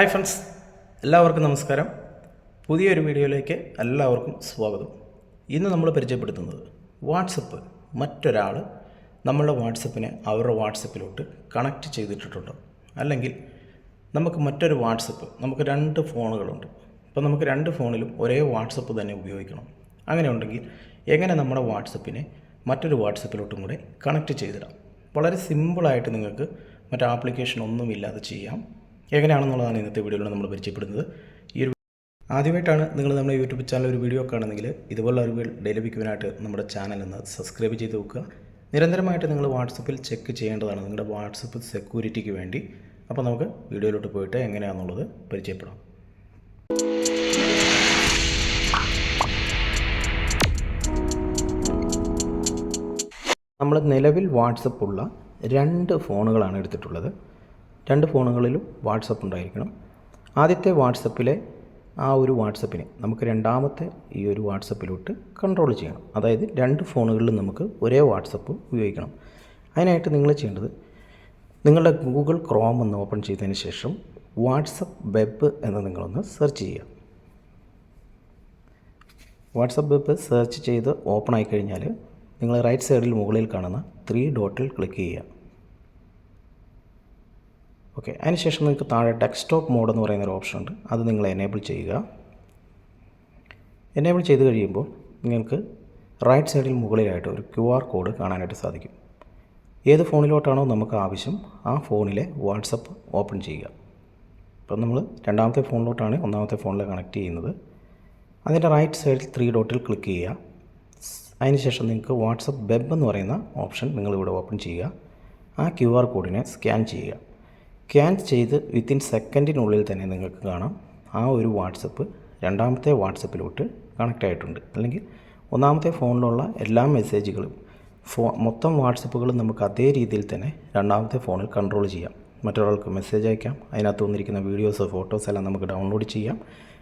Hi friends എല്ലാവർക്കും നമസ്കാരം. പുതിയൊരു വീഡിയോയിലേക്ക് എല്ലാവർക്കും സ്വാഗതം. ഇന്ന് നമ്മൾ പരിചയപ്പെടുത്തുന്നത് വാട്സപ്പ്. മറ്റൊരാൾ നമ്മളുടെ വാട്സപ്പിനെ അവരുടെ വാട്സപ്പിലോട്ട് കണക്റ്റ് ചെയ്തിട്ടിട്ടുണ്ടോ? അല്ലെങ്കിൽ നമുക്ക് മറ്റൊരു വാട്സപ്പ് നമുക്ക് രണ്ട് ഫോണുകളുണ്ട്. അപ്പോൾ നമുക്ക് രണ്ട് ഫോണിലും ഒരേ വാട്സപ്പ് തന്നെ ഉപയോഗിക്കണം. അങ്ങനെ ഉണ്ടെങ്കിൽ എങ്ങനെ നമ്മുടെ വാട്സപ്പിനെ മറ്റൊരു വാട്സപ്പിലോട്ടും കൂടെ കണക്റ്റ് ചെയ്തിടാം? വളരെ സിമ്പിളായിട്ട് നിങ്ങൾക്ക് മറ്റാപ്ലിക്കേഷൻ ഒന്നുമില്ലാതെ ചെയ്യാം. എങ്ങനെയാണെന്നുള്ളതാണ് ഇന്നത്തെ വീഡിയോയിൽ നമ്മൾ പരിചയപ്പെടുന്നത്. ഈ ഒരു ആദ്യമായിട്ടാണ് നിങ്ങൾ നമ്മുടെ യൂട്യൂബ് ചാനൽ ഒരു വീഡിയോ കാണുന്നെങ്കിൽ ഇതുപോലുള്ള അറിവുകൾ ലഭിക്കുവാനായിട്ട് നമ്മുടെ ചാനൽ ഒന്ന് സബ്സ്ക്രൈബ് ചെയ്ത് വെക്കുക. നിരന്തരമായിട്ട് നിങ്ങൾ വാട്സപ്പിൽ ചെക്ക് ചെയ്യേണ്ടതാണ് നിങ്ങളുടെ വാട്സപ്പ് സെക്യൂരിറ്റിക്ക് വേണ്ടി. അപ്പോൾ നമുക്ക് വീഡിയോയിലോട്ട് പോയിട്ട് എങ്ങനെയാണെന്നുള്ളത് പരിചയപ്പെടാം. നമ്മൾ നിലവിൽ വാട്സപ്പുള്ള രണ്ട് ഫോണുകളാണ് എടുത്തിട്ടുള്ളത്. രണ്ട് ഫോണുകളിലും വാട്സപ്പ് ഉണ്ടായിരിക്കണം. ആദ്യത്തെ വാട്സപ്പിലെ ആ ഒരു വാട്സപ്പിനെ നമുക്ക് രണ്ടാമത്തെ ഈ ഒരു വാട്സപ്പിലോട്ട് കൺട്രോൾ ചെയ്യണം. അതായത് രണ്ട് ഫോണുകളിലും നമുക്ക് ഒരേ വാട്സപ്പ് ഉപയോഗിക്കണം. അതിനായിട്ട് നിങ്ങൾ ചെയ്യേണ്ടത് നിങ്ങളുടെ ഗൂഗിൾ ക്രോം ഒന്ന് ഓപ്പൺ ചെയ്തതിന് ശേഷം വാട്സപ്പ് വെബ് എന്ന് നിങ്ങളൊന്ന് സെർച്ച് ചെയ്യുക. വാട്സപ്പ് വെബ് സെർച്ച് ചെയ്ത് ഓപ്പൺ ആയി കഴിഞ്ഞാൽ നിങ്ങൾ റൈറ്റ് സൈഡിൽ മുകളിൽ കാണുന്ന ത്രീ ഡോട്ടിൽ ക്ലിക്ക് ചെയ്യുക. ഓക്കെ അതിനുശേഷം നിങ്ങൾക്ക് താഴെ ഡെസ്ക്ടോപ്പ് മോഡ് എന്ന് പറയുന്നൊരു ഓപ്ഷൻ ഉണ്ട്. അത് നിങ്ങൾ എനേബിൾ ചെയ്യുക. എനേബിൾ ചെയ്ത് കഴിയുമ്പോൾ നിങ്ങൾക്ക് റൈറ്റ് സൈഡിൽ മുകളിലായിട്ട് ഒരു ക്യു ആർ കോഡ് കാണാനായിട്ട് സാധിക്കും. ഏത് ഫോണിലോട്ടാണോ നമുക്ക് ആവശ്യം ആ ഫോണിലെ വാട്സപ്പ് ഓപ്പൺ ചെയ്യുക. ഇപ്പം നമ്മൾ രണ്ടാമത്തെ ഫോണിലോട്ടാണ് ഒന്നാമത്തെ ഫോണിൽ കണക്ട് ചെയ്യുന്നത്. അതിന്റെ റൈറ്റ് സൈഡിൽ ത്രീ ഡോട്ടിൽ ക്ലിക്ക് ചെയ്യുക. അതിനുശേഷം നിങ്ങൾക്ക് വാട്സപ്പ് വെബ് എന്ന് പറയുന്ന ഓപ്ഷൻ നിങ്ങളിവിടെ ഓപ്പൺ ചെയ്യുക. ആ ക്യു ആർ കോഡിനെ സ്കാൻ ചെയ്യുക. സ്കാൻ ചെയ്ത് വിത്തിൻ സെക്കൻഡിനുള്ളിൽ തന്നെ നിങ്ങൾക്ക് കാണാം. ആ ഒരു വാട്സപ്പ് രണ്ടാമത്തെ വാട്സപ്പിലോട്ട് കണക്റ്റ് ആയിട്ടുണ്ട്. അല്ലെങ്കിൽ ഒന്നാമത്തെ ഫോണിലുള്ള എല്ലാ മെസ്സേജുകളും ഫോ മൊത്തം വാട്സപ്പുകളും നമുക്ക് അതേ രീതിയിൽ തന്നെ രണ്ടാമത്തെ ഫോണിൽ കൺട്രോൾ ചെയ്യാം. മറ്റൊരാൾക്ക് മെസ്സേജ് അയക്കാം. അതിനകത്ത് വന്നിരിക്കുന്ന വീഡിയോസ് ഫോട്ടോസ് എല്ലാം നമുക്ക് ഡൗൺലോഡ് ചെയ്യാം.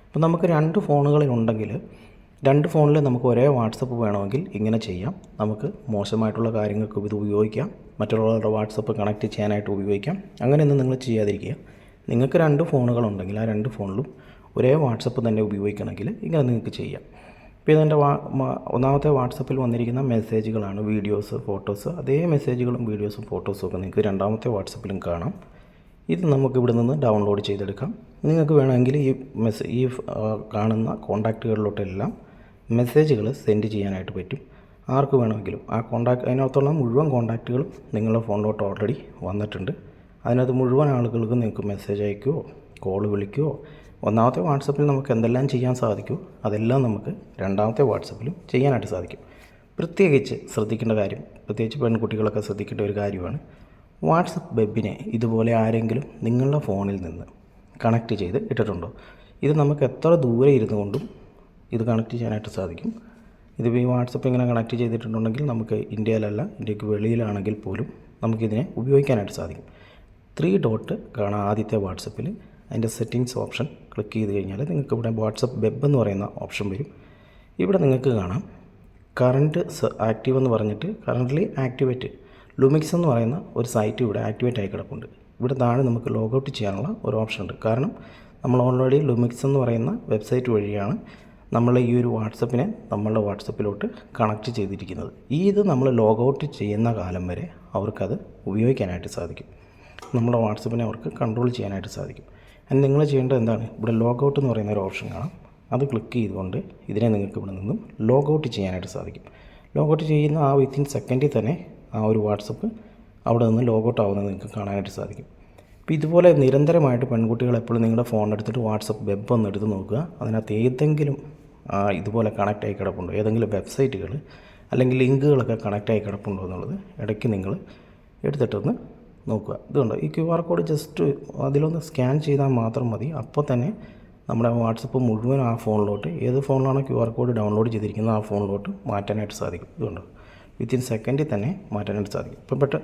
അപ്പോൾ നമുക്ക് രണ്ട് ഫോണുകളിലുണ്ടെങ്കിൽ രണ്ട് ഫോണിൽ നമുക്ക് ഒരേ വാട്സപ്പ് വേണമെങ്കിൽ ഇങ്ങനെ ചെയ്യാം. നമുക്ക് മോശമായിട്ടുള്ള കാര്യങ്ങൾക്ക് ഇത് ഉപയോഗിക്കാം. മറ്റുള്ളവരുടെ വാട്സപ്പ് കണക്ട് ചെയ്യാനായിട്ട് ഉപയോഗിക്കാം. അങ്ങനെയൊന്നും നിങ്ങൾ ചെയ്യാതിരിക്കുക. നിങ്ങൾക്ക് രണ്ട് ഫോണുകളുണ്ടെങ്കിൽ ആ രണ്ട് ഫോണിലും ഒരേ വാട്സപ്പ് തന്നെ ഉപയോഗിക്കണമെങ്കിൽ ഇങ്ങനെ നിങ്ങൾക്ക് ചെയ്യാം. ഇപ്പോൾ ഇതെന്റെ വാ ഒന്നാമത്തെ വാട്സപ്പിൽ വന്നിരിക്കുന്ന മെസ്സേജുകളാണ്. വീഡിയോസ് ഫോട്ടോസ് അതേ മെസ്സേജുകളും വീഡിയോസും ഫോട്ടോസും ഒക്കെ നിങ്ങൾക്ക് രണ്ടാമത്തെ വാട്സപ്പിലും കാണാം. ഇത് നമുക്ക് ഇവിടെ നിന്ന് ഡൗൺലോഡ് ചെയ്തെടുക്കാം. നിങ്ങൾക്ക് വേണമെങ്കിൽ ഈ മെസ്സേജ് ഈ കാണുന്ന കോൺടാക്റ്റുകളിലോട്ടെല്ലാം മെസ്സേജുകൾ സെൻഡ് ചെയ്യാനായിട്ട് പറ്റും. ആർക്ക് വേണമെങ്കിലും. ആ കോണ്ടാക്ട് അതിനകത്തുള്ള മുഴുവൻ കോണ്ടാക്റ്റുകളും നിങ്ങളുടെ ഫോണിലോട്ട് ഓൾറെഡി വന്നിട്ടുണ്ട്. അതിനകത്ത് മുഴുവൻ ആളുകൾക്കും നിങ്ങൾക്ക് മെസ്സേജ് അയക്കുകയോ കോൾ വിളിക്കുകയോ ഒന്നാമത്തെ വാട്സപ്പിൽ നമുക്ക് എന്തെല്ലാം ചെയ്യാൻ സാധിക്കുമോ അതെല്ലാം നമുക്ക് രണ്ടാമത്തെ വാട്സപ്പിലും ചെയ്യാനായിട്ട് സാധിക്കും. പ്രത്യേകിച്ച് ശ്രദ്ധിക്കേണ്ട കാര്യം പ്രത്യേകിച്ച് പെൺകുട്ടികളൊക്കെ ശ്രദ്ധിക്കേണ്ട ഒരു കാര്യമാണ് വാട്സപ്പ് വെബിനെ ഇതുപോലെ ആരെങ്കിലും നിങ്ങളുടെ ഫോണിൽ നിന്ന് കണക്ട് ചെയ്ത് ഇട്ടിട്ടുണ്ടോ? ഇത് നമുക്ക് എത്ര ദൂരെ ഇരുന്നു കൊണ്ടും ഇത് കണക്ട് ചെയ്യാനായിട്ട് സാധിക്കും. ഇത് ഈ വാട്സപ്പ് ഇങ്ങനെ കണക്ട് ചെയ്തിട്ടുണ്ടെങ്കിൽ നമുക്ക് ഇന്ത്യയിലല്ല ഇന്ത്യയ്ക്ക് വെളിയിലാണെങ്കിൽ പോലും നമുക്കിതിനെ ഉപയോഗിക്കാനായിട്ട് സാധിക്കും. ത്രീ ഡോട്ട് കാണാം ആദ്യത്തെ വാട്സപ്പിൽ അതിന്റെ സെറ്റിങ്സ് ഓപ്ഷൻ ക്ലിക്ക് ചെയ്ത് കഴിഞ്ഞാൽ നിങ്ങൾക്ക് ഇവിടെ വാട്സപ്പ് വെബ് എന്ന് പറയുന്ന ഓപ്ഷൻ വരും. ഇവിടെ നിങ്ങൾക്ക് കാണാം. കറണ്ട് ആക്റ്റീവ് എന്ന് പറഞ്ഞിട്ട് കറന്റ്ലി ആക്ടിവേറ്റ് ലുമിക്സ് എന്ന് പറയുന്ന ഒരു സൈറ്റ് ഇവിടെ ആക്ടിവേറ്റ് ആയി കിടപ്പുണ്ട്. ഇവിടെ താഴെ നമുക്ക് ലോഗൗട്ട് ചെയ്യാനുള്ള ഒരു ഓപ്ഷൻ ഉണ്ട്. കാരണം നമ്മൾ ഓൾറെഡി ലുമിക്സ് എന്ന് പറയുന്ന വെബ്സൈറ്റ് വഴിയാണ് നമ്മൾ ഈ ഒരു വാട്സപ്പിനെ നമ്മളുടെ വാട്സപ്പിലോട്ട് കണക്ട് ചെയ്തിരിക്കുന്നത്. ഈ ഇത് നമ്മൾ ലോഗൗട്ട് ചെയ്യുന്ന കാലം വരെ അവർക്കത് ഉപയോഗിക്കാനായിട്ട് സാധിക്കും. നമ്മുടെ വാട്സപ്പിനെ അവർക്ക് കൺട്രോൾ ചെയ്യാനായിട്ട് സാധിക്കും. അതിന് നിങ്ങൾ ചെയ്യേണ്ടത് എന്താണ്? ഇവിടെ ലോഗൗട്ട് എന്ന് പറയുന്ന ഒരു ഓപ്ഷൻ കാണാം. അത് ക്ലിക്ക് ചെയ്തുകൊണ്ട് ഇതിനെ നിങ്ങൾക്ക് ഇവിടെ നിന്നും ലോഗൗട്ട് ചെയ്യാനായിട്ട് സാധിക്കും. ലോഗൗട്ട് ചെയ്യുന്ന ആ വിത്തിൻ സെക്കൻഡിൽ തന്നെ ആ ഒരു വാട്സപ്പ് അവിടെ നിന്ന് ലോഗൗട്ട് ആവുന്നത് നിങ്ങൾക്ക് കാണാനായിട്ട് സാധിക്കും. അപ്പോൾ ഇതുപോലെ നിരന്തരമായിട്ട് പെൺകുട്ടികൾ എപ്പോഴും നിങ്ങളുടെ ഫോൺ എടുത്തിട്ട് വാട്സപ്പ് വെബ് ഒന്ന് എടുത്ത് നോക്കുക. അതിനകത്ത് ഏതെങ്കിലും ഇതുപോലെ കണക്റ്റ് ആയി കിടപ്പുണ്ടോ? ഏതെങ്കിലും വെബ്സൈറ്റുകൾ അല്ലെങ്കിൽ ലിങ്കുകളൊക്കെ കണക്റ്റ് ആയി കിടപ്പുണ്ടോ എന്നുള്ളത് ഇടയ്ക്ക് നിങ്ങൾ എടുത്തിട്ടൊന്ന് നോക്കുക. ഇതുണ്ട്? ഈ ക്യു ആർ കോഡ് ജസ്റ്റ് അതിലൊന്ന് സ്കാൻ ചെയ്താൽ മാത്രം മതി. അപ്പോൾ തന്നെ നമ്മുടെ വാട്സപ്പ് മുഴുവൻ ആ ഫോണിലോട്ട് ഏത് ഫോണിലാണോ ക്യു ആർ കോഡ് ഡൗൺലോഡ് ചെയ്തിരിക്കുന്നത് ആ ഫോണിലോട്ട് മാറ്റാനായിട്ട് സാധിക്കും. ഇതുണ്ട്? വിത്തിൻ സെക്കൻഡിൽ തന്നെ മാറ്റാനായിട്ട് സാധിക്കും. ഇപ്പം പെട്ട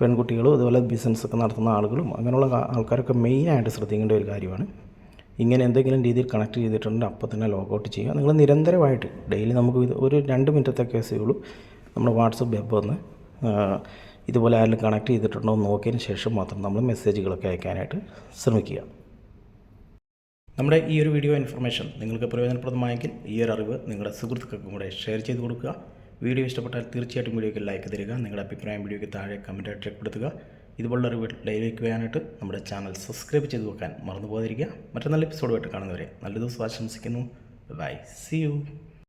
പെൺകുട്ടികളും അതുപോലെ ബിസിനസ്സൊക്കെ നടത്തുന്ന ആളുകളും അങ്ങനെയുള്ള ആൾക്കാരൊക്കെ മെയിനായിട്ട് ശ്രദ്ധിക്കേണ്ട ഒരു കാര്യമാണ്. ഇങ്ങനെ എന്തെങ്കിലും രീതിയിൽ കണക്ട് ചെയ്തിട്ടുണ്ടെങ്കിൽ അപ്പോൾ തന്നെ ലോഗൗട്ട് ചെയ്യുക. നിങ്ങൾ നിരന്തരമായിട്ട് ഡെയിലി നമുക്ക് ഒരു രണ്ട് മിനിറ്റത്തെ കേസേ ഉള്ളൂ. നമ്മുടെ വാട്സപ്പ് വെബ് ഒന്ന് ഇതുപോലെ ആരെങ്കിലും കണക്ട് ചെയ്തിട്ടുണ്ടോ എന്ന് നോക്കിയതിന് ശേഷം മാത്രം നമ്മൾ മെസ്സേജുകളൊക്കെ അയക്കാനായിട്ട് ശ്രമിക്കുക. നമ്മുടെ ഈ ഒരു വീഡിയോ ഇൻഫർമേഷൻ നിങ്ങൾക്ക് പ്രയോജനപ്രദമായെങ്കിൽ ഈ ഒരു അറിവ് നിങ്ങളുടെ സുഹൃത്തുക്കൾക്കും കൂടെ ഷെയർ ചെയ്ത് കൊടുക്കുക. വീഡിയോ ഇഷ്ടപ്പെട്ടാൽ തീർച്ചയായിട്ടും വീഡിയോയ്ക്ക് ലൈക്ക് തരിക. നിങ്ങളുടെ അഭിപ്രായം വീഡിയോയ്ക്ക് താഴെ കമന്റായിട്ട് രേഖപ്പെടുത്തുക. ഇതുപോലുള്ള ഒരു ഡെയിലേക്ക് വരാനായിട്ട് നമ്മുടെ ചാനൽ സബ്സ്ക്രൈബ് ചെയ്ത് വെക്കാൻ മറന്നു പോകാതിരിക്കുക മറ്റു നല്ല എപ്പിസോഡുമായിട്ട് കാണുന്നവരെ നല്ല ദിവസം ആശംസിക്കുന്നു. By C U